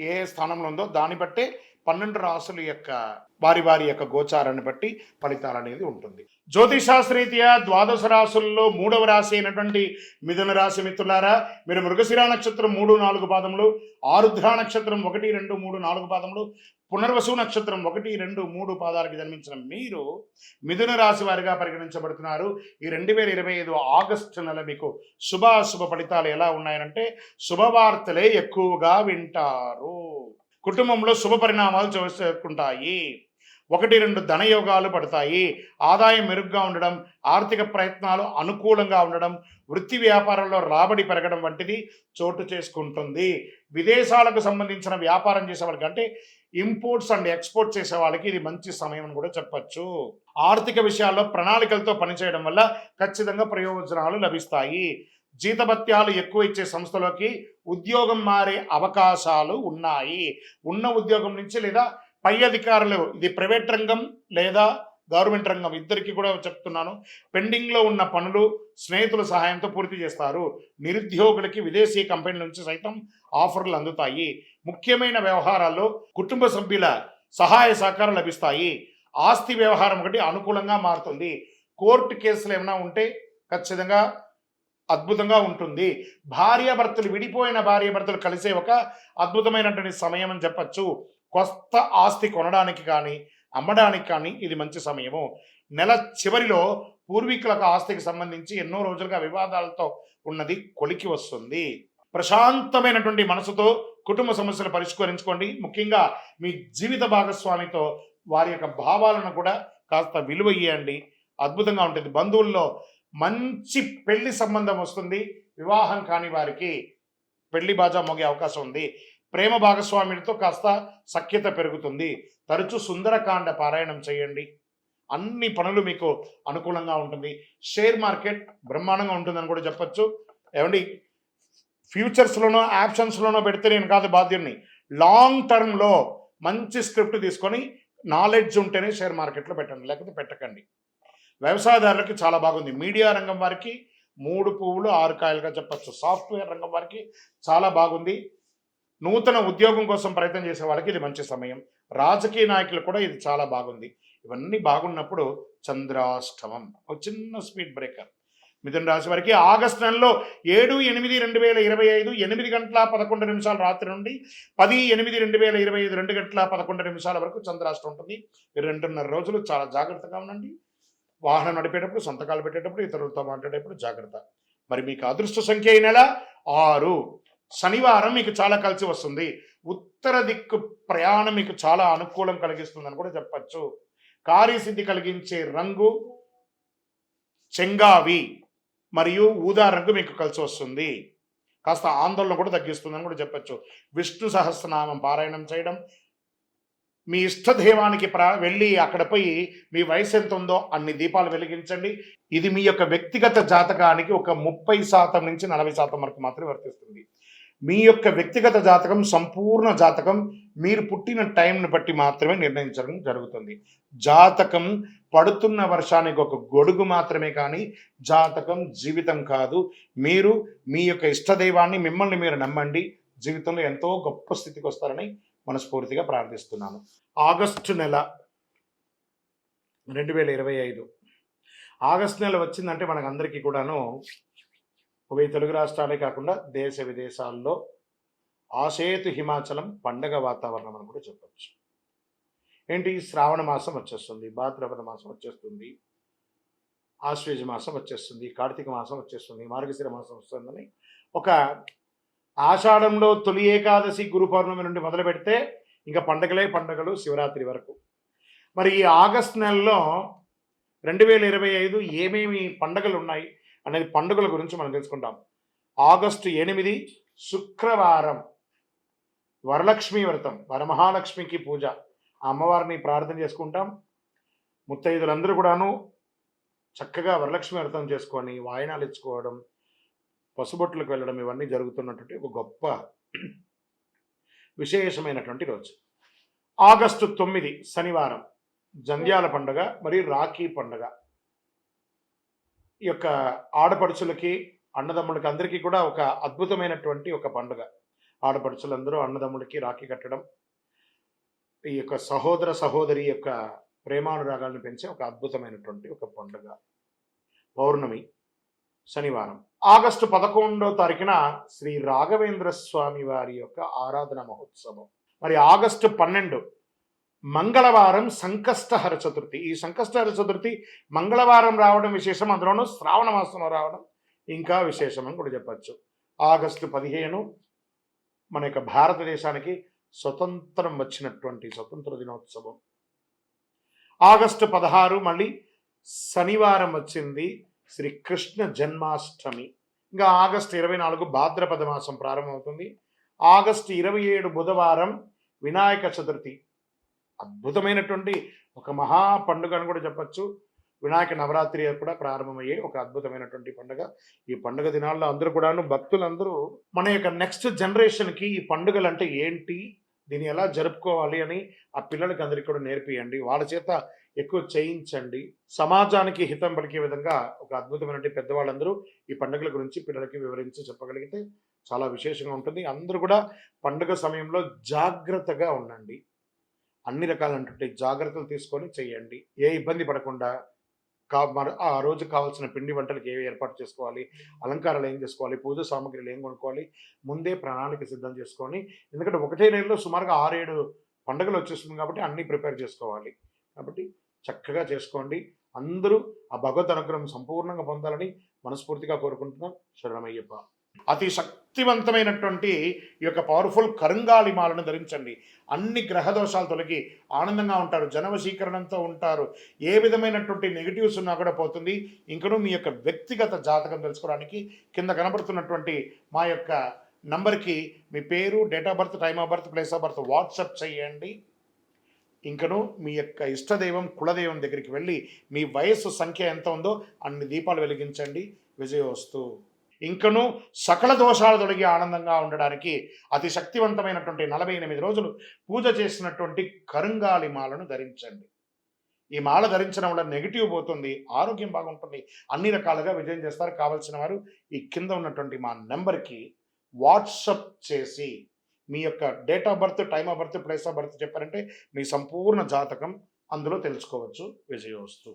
ఏ స్థానంలో ఉందో దాన్ని బట్టే పన్నెండు రాసుల యొక్క వారి వారి యొక్క గోచారాన్ని బట్టి ఫలితాలు అనేది ఉంటుంది. జ్యోతిషాస్త్రీత్యా ద్వాదశ రాసుల్లో మూడవ రాశి అయినటువంటి మిథున రాశి మిత్రులారా మీరు మృగశిరా నక్షత్రం మూడు నాలుగు పాదములు ఆరుద్ర నక్షత్రం ఒకటి రెండు మూడు నాలుగు పాదములు పునర్వసు నక్షత్రం ఒకటి రెండు మూడు పాదాలకు జన్మించిన మీరు మిథున రాశి వారిగా పరిగణించబడుతున్నారు. ఈ రెండు వేల ఇరవై ఐదు ఆగస్టు నెల మీకు శుభాశుభ ఫలితాలు ఎలా ఉన్నాయనంటే శుభవార్తలే ఎక్కువగా వింటారు. కుటుంబంలో శుభ పరిణామాలు చేసుకుంటాయి ఒకటి రెండు ధనయోగాలు పడతాయి. ఆదాయం మెరుగ్గా ఉండడం ఆర్థిక ప్రయత్నాలు అనుకూలంగా ఉండడం వృత్తి వ్యాపారంలో రాబడి పెరగడం వంటిది చోటు చేసుకుంటుంది. విదేశాలకు సంబంధించిన వ్యాపారం చేసే వాళ్ళకి అంటే ఇంపోర్ట్స్ అండ్ ఎక్స్పోర్ట్ చేసే వాళ్ళకి ఇది మంచి సమయం అని కూడా చెప్పచ్చు. ఆర్థిక విషయాల్లో ప్రణాళికలతో పనిచేయడం వల్ల ఖచ్చితంగా ప్రయోజనాలు లభిస్తాయి. జీతభత్యాలు ఎక్కువ ఇచ్చే సంస్థలోకి ఉద్యోగం మారే అవకాశాలు ఉన్నాయి. ఉన్న ఉద్యోగం నుంచి లేదా పై అధికారులు ఇది ప్రైవేట్ రంగం లేదా గవర్నమెంట్ రంగం ఇద్దరికి కూడా చెప్తున్నాను. పెండింగ్లో ఉన్న పనులు స్నేహితుల సహాయంతో పూర్తి చేస్తారు. నిరుద్యోగులకి విదేశీ కంపెనీల నుంచి సైతం ఆఫర్లు అందుతాయి. ముఖ్యమైన వ్యవహారాల్లో కుటుంబ సభ్యుల సహాయ సహకారం లభిస్తాయి. ఆస్తి వ్యవహారం ఒకటి అనుకూలంగా మారుతుంది. కోర్టు కేసులు ఏమైనా ఉంటే ఖచ్చితంగా అద్భుతంగా ఉంటుంది. భార్యాభర్తలు విడిపోయిన భార్యాభర్తలు కలిసే ఒక అద్భుతమైనటువంటి సమయం అని చెప్పచ్చు. కొత్త ఆస్తి కొనడానికి కానీ అమ్మడానికి కానీ ఇది మంచి సమయము. నెల చివరిలో పూర్వీకులకు ఆస్తికి సంబంధించి ఎన్నో రోజులుగా వివాదాలతో ఉన్నది కొలికి వస్తుంది. ప్రశాంతమైనటువంటి మనసుతో కుటుంబ సమస్యలు పరిష్కరించుకోండి. ముఖ్యంగా మీ జీవిత భాగస్వామితో వారి యొక్క భావాలను కూడా కాస్త విలువ ఇవ్వండి అద్భుతంగా ఉంటుంది. బంధువుల్లో మంచి పెళ్ళి సంబంధం వస్తుంది. వివాహం కాని వారికి పెళ్ళి బాజా మోగే అవకాశం ఉంది. ప్రేమ భాగస్వాములతో కాస్త సఖ్యత పెరుగుతుంది. తరచూ సుందరకాండ పారాయణం చేయండి. అన్ని పనులు మీకు అనుకూలంగా ఉంటుంది. షేర్ మార్కెట్ బ్రహ్మాండంగా ఉంటుందని కూడా చెప్పచ్చు. ఏమండి? ఫ్యూచర్స్లోనో ఆప్షన్స్లోనో పెడితే నేను కాదు బాధ్యుడిని లాంగ్ టర్మ్లో మంచి స్క్రిప్ట్ తీసుకొని నాలెడ్జ్ ఉంటేనే షేర్ మార్కెట్లో పెట్టండి. లేకపోతే పెట్టకండి. వ్యవసాయదారులకి చాలా బాగుంది. మీడియా రంగం వారికి మూడు పువ్వులు ఆరు కాయలుగా చెప్పచ్చు. సాఫ్ట్వేర్ రంగం వారికి చాలా బాగుంది. నూతన ఉద్యోగం కోసం ప్రయత్నం చేసే వాళ్ళకి ఇది మంచి సమయం. రాజకీయ నాయకులు కూడా ఇది చాలా బాగుంది. ఇవన్నీ బాగున్నప్పుడు చంద్రాష్టమం ఒక చిన్న స్పీడ్ బ్రేకర్. మిథున రాశి వారికి ఆగస్టు నెలలో ఏడు ఎనిమిది రెండు వేల ఇరవై ఐదు ఎనిమిది గంటల పదకొండు నిమిషాల రాత్రి నుండి పది ఎనిమిది రెండు వేల ఇరవై ఐదు రెండు గంటల పదకొండు నిమిషాల వరకు చంద్రాష్టం ఉంటుంది. ఈ రెండున్నర రోజులు చాలా జాగ్రత్తగా ఉండండి. వాహనం నడిపేటప్పుడు సంతకాలు పెట్టేటప్పుడు ఇతరులతో మాట్లాడేటప్పుడు జాగ్రత్త. మరి మీకు అదృష్ట సంఖ్య ఈ నెల? ఆరు. శనివారం మీకు చాలా కలిసి వస్తుంది. ఉత్తర దిక్కు ప్రయాణం మీకు చాలా అనుకూలం కలిగిస్తుందని కూడా చెప్పచ్చు. కార్యసిద్ధి కలిగించే రంగు చెంగావి మరియు ఊదా రంగు మీకు కలిసి వస్తుంది. కాస్త ఆందోళన కూడా తగ్గిస్తుందని కూడా చెప్పచ్చు. విష్ణు సహస్రనామం పారాయణం చేయడం మీ ఇష్టదైవానికి ప్రా వెళ్ళి అక్కడ పోయి మీ వయసు ఎంత ఉందో అన్ని దీపాలు వెలిగించండి. ఇది మీ యొక్క వ్యక్తిగత జాతకానికి ఒక ముప్పై శాతం నుంచి నలభై శాతం వరకు మాత్రమే వర్తిస్తుంది. మీ యొక్క వ్యక్తిగత జాతకం సంపూర్ణ జాతకం మీరు పుట్టిన టైంని బట్టి మాత్రమే నిర్ణయించడం జరుగుతుంది. జాతకం పడుతున్న వర్షానికి ఒక గొడుగు మాత్రమే కానీ జాతకం జీవితం కాదు. మీరు మీ యొక్క ఇష్టదైవాన్ని మిమ్మల్ని మీరు నమ్మండి. జీవితంలో ఎంతో గొప్ప స్థితికి వస్తారని మనస్ఫూర్తిగా ప్రార్థిస్తున్నాను ఆగస్టు నెల రెండు వేల ఇరవై ఐదు. ఆగస్టు నెల వచ్చిందంటే మనకందరికీ కూడాను ఉభయ తెలుగు రాష్ట్రాలే కాకుండా దేశ విదేశాల్లో ఆసేతు హిమాచలం పండగ వాతావరణం అని కూడా చెప్పచ్చు. ఏంటి? శ్రావణ మాసం వచ్చేస్తుంది భాద్రపద మాసం వచ్చేస్తుంది ఆశ్వేజ మాసం వచ్చేస్తుంది కార్తీక మాసం వచ్చేస్తుంది మార్గశిర మాసం వస్తుందని ఒక ఆషాఢంలో తొలి ఏకాదశి గురు పౌర్ణమి నుండి మొదలు పెడితే ఇంకా పండగలే పండగలు శివరాత్రి వరకు. మరి ఈ ఆగస్ట్ నెలలో రెండు వేల ఇరవై ఐదు ఏమేమి పండగలు ఉన్నాయి అనేది పండుగల గురించి మనం తెలుసుకుంటాం. ఆగస్టు ఎనిమిది శుక్రవారం వరలక్ష్మి వ్రతం వరమహాలక్ష్మికి పూజ. అమ్మవారిని ప్రార్థన చేసుకుంటాం. ముత్తైదులందరూ కూడాను చక్కగా వరలక్ష్మి వ్రతం చేసుకొని వాయనాలు ఇచ్చుకోవడం పసుబొట్లకు వెళ్ళడం ఇవన్నీ జరుగుతున్నటువంటి ఒక గొప్ప విశేషమైనటువంటి రోజు. ఆగస్టు తొమ్మిది శనివారం జంధ్యాల పండుగ మరియు రాఖీ పండుగ. ఈ యొక్క ఆడపడుచులకి అన్నదమ్ములకి అందరికీ కూడా ఒక అద్భుతమైనటువంటి ఒక పండుగ. ఆడపడుచులందరూ అన్నదమ్ములకి రాఖీ కట్టడం ఈ యొక్క సహోదర సహోదరి యొక్క ప్రేమానురాగాలను పెంచే ఒక అద్భుతమైనటువంటి ఒక పండుగ. పౌర్ణమి శనివారం. ఆగస్టు పదకొండో తారీఖున శ్రీ రాఘవేంద్ర స్వామి వారి యొక్క ఆరాధన మహోత్సవం. మరి ఆగస్టు పన్నెండు మంగళవారం సంకష్టహర చతుర్థి. ఈ సంకష్టహర చతుర్థి మంగళవారం రావడం విశేషం అందులోనూ శ్రావణ మాసంలో రావడం ఇంకా విశేషం అని కూడా చెప్పచ్చు. ఆగస్టు పదిహేను మన యొక్క భారతదేశానికి స్వతంత్రం వచ్చినటువంటి స్వతంత్ర దినోత్సవం. ఆగస్టు పదహారు మళ్ళీ శనివారం వచ్చింది శ్రీ కృష్ణ జన్మాష్టమి. ఇంకా ఆగస్టు ఇరవై నాలుగు భాద్రపద మాసం ప్రారంభమవుతుంది. ఆగస్టు ఇరవై ఏడు బుధవారం వినాయక చతుర్థి. అద్భుతమైనటువంటి ఒక మహా పండుగ అని కూడా చెప్పచ్చు. వినాయక నవరాత్రి కూడా ప్రారంభమయ్యే ఒక అద్భుతమైనటువంటి పండుగ. ఈ పండుగ దినాల్లో అందరూ కూడాను భక్తులందరూ మన యొక్క నెక్స్ట్ జనరేషన్కి ఈ పండుగలు అంటే ఏంటి? దీన్ని ఎలా జరుపుకోవాలి అని ఆ పిల్లలకి అందరికీ కూడా నేర్పియండి. వాళ్ళ చేత ఎక్కువ చేయించండి. సమాజానికి హితం పలికే విధంగా ఒక అద్భుతమైనటువంటి పెద్దవాళ్ళందరూ ఈ పండుగల గురించి పిల్లలకి వివరించి చెప్పగలిగితే చాలా విశేషంగా ఉంటుంది. అందరూ కూడా పండుగ సమయంలో జాగ్రత్తగా ఉండండి. అన్ని రకాలైనటువంటి జాగ్రత్తలు తీసుకొని చేయండి. ఏ ఇబ్బంది పడకుండా కా ఆ రోజు కావాల్సిన పిండి వంటలకు ఏవి ఏర్పాటు చేసుకోవాలి? అలంకారాలు ఏం చేసుకోవాలి? పూజ సామాగ్రిలు ఏం కొనుక్కోవాలి? ముందే ప్రణాళిక సిద్ధం చేసుకొని ఎందుకంటే ఒకటే నెలలో సుమారుగా ఆరేడు పండుగలు వచ్చేస్తుంది కాబట్టి అన్నీ ప్రిపేర్ చేసుకోవాలి. కాబట్టి చక్కగా చేసుకోండి. అందరూ ఆ భగవద్ అనుగ్రహం సంపూర్ణంగా పొందాలని మనస్ఫూర్తిగా కోరుకుంటున్నాం. శరణమయ్యప్ప. అతి శక్తివంతమైనటువంటి ఈ యొక్క పవర్ఫుల్ కరుంగాలి మాలను ధరించండి. అన్ని గ్రహ దోషాలు తొలగి ఆనందంగా ఉంటారు. జనవశీకరణంతో ఉంటారు. ఏ విధమైనటువంటి నెగిటివ్స్ ఉన్నా కూడా పోతుంది. ఇంకనూ మీ యొక్క వ్యక్తిగత జాతకం తెలుసుకోవడానికి కింద కనబడుతున్నటువంటి మా యొక్క నంబర్కి మీ పేరు date of birth time of birth place of birth WhatsApp చేయండి. ఇంకను మీ యొక్క ఇష్టదైవం కులదైవం దగ్గరికి వెళ్ళి మీ వయస్సు సంఖ్య ఎంత ఉందో అన్ని దీపాలు వెలిగించండి. విజయోస్తు. ఇంకను సకల దోషాలు తొలగి ఆనందంగా ఉండడానికి అతి శక్తివంతమైనటువంటి నలభై ఎనిమిది రోజులు పూజ చేసినటువంటి కరుంగాలి మాలను ధరించండి. ఈ మాల ధరించడం వల్ల నెగిటివ్ పోతుంది ఆరోగ్యం బాగుంటుంది అన్ని రకాలుగా విజయం చేస్తారు. కావాల్సిన వారు ఈ కింద ఉన్నటువంటి మా నెంబర్కి వాట్సప్ చేసి మీ యొక్క date of birth time of birth place of birth చెప్పారంటే మీ సంపూర్ణ జాతకం అందులో తెలుసుకోవచ్చు. విజయోస్తు